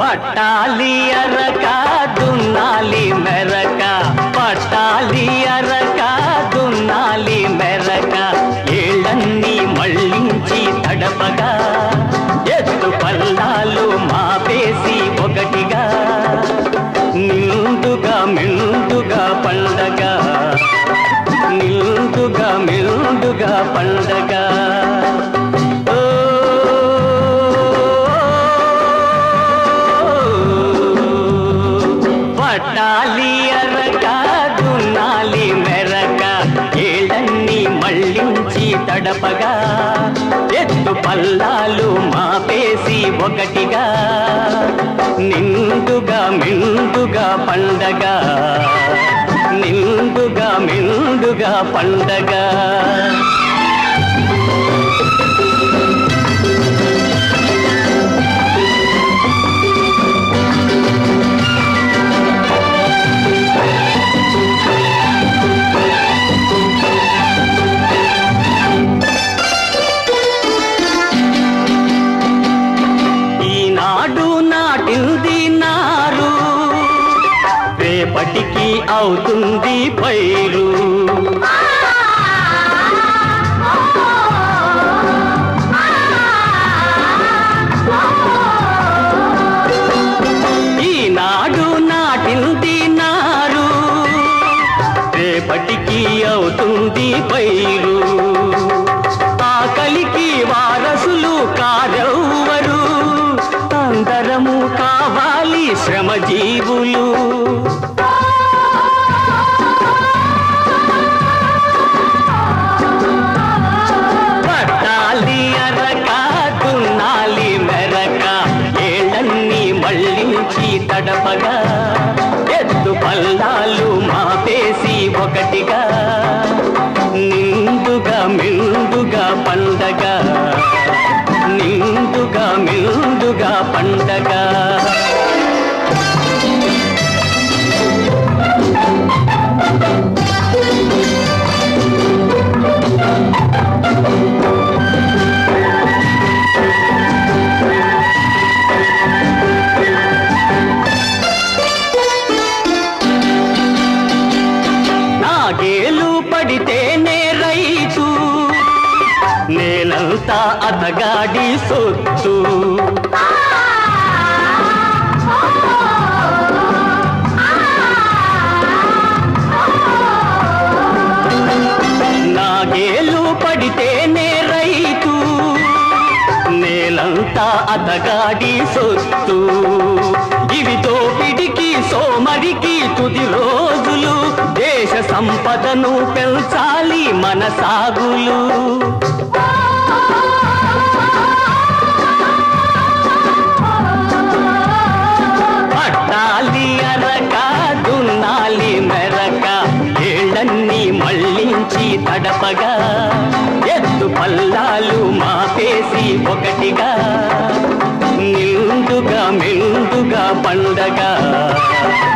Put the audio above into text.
పట్టాలి అరక దున్నాలి మెరక పట్టాలి అరక దున్నాలి మెరక ఏళ్ళన్నీ మళ్ళించి తడపగా మళ్ళించి తడపగా ఎత్తు పల్లాలు మాపేసి ఒకటిగా నిండుగా మిండుగా పండగ నిండుగా మిండుగా పండగ. నాటింది నారు రేపటికి అవుతుంది పైరు. పూలు నాగేలు పడితేనే రైతు. నేలంతా అతగాడి సొత్తు. నాగేలు పడితేనే రైతు. నేలంతా అతగాడి సొత్తు. మరికి తుది రోజులు. దేశ సంపదను పెంచాలి మన సాగులు. పట్టాలి అరక దున్నాలి మెరక. ఏళ్ళన్నీ మళ్ళించి తడపగా. ఎత్తు పల్లాలు మాపేసి ఒకటిగా. నిండుగా మెండుగా పండగ. నిండుగా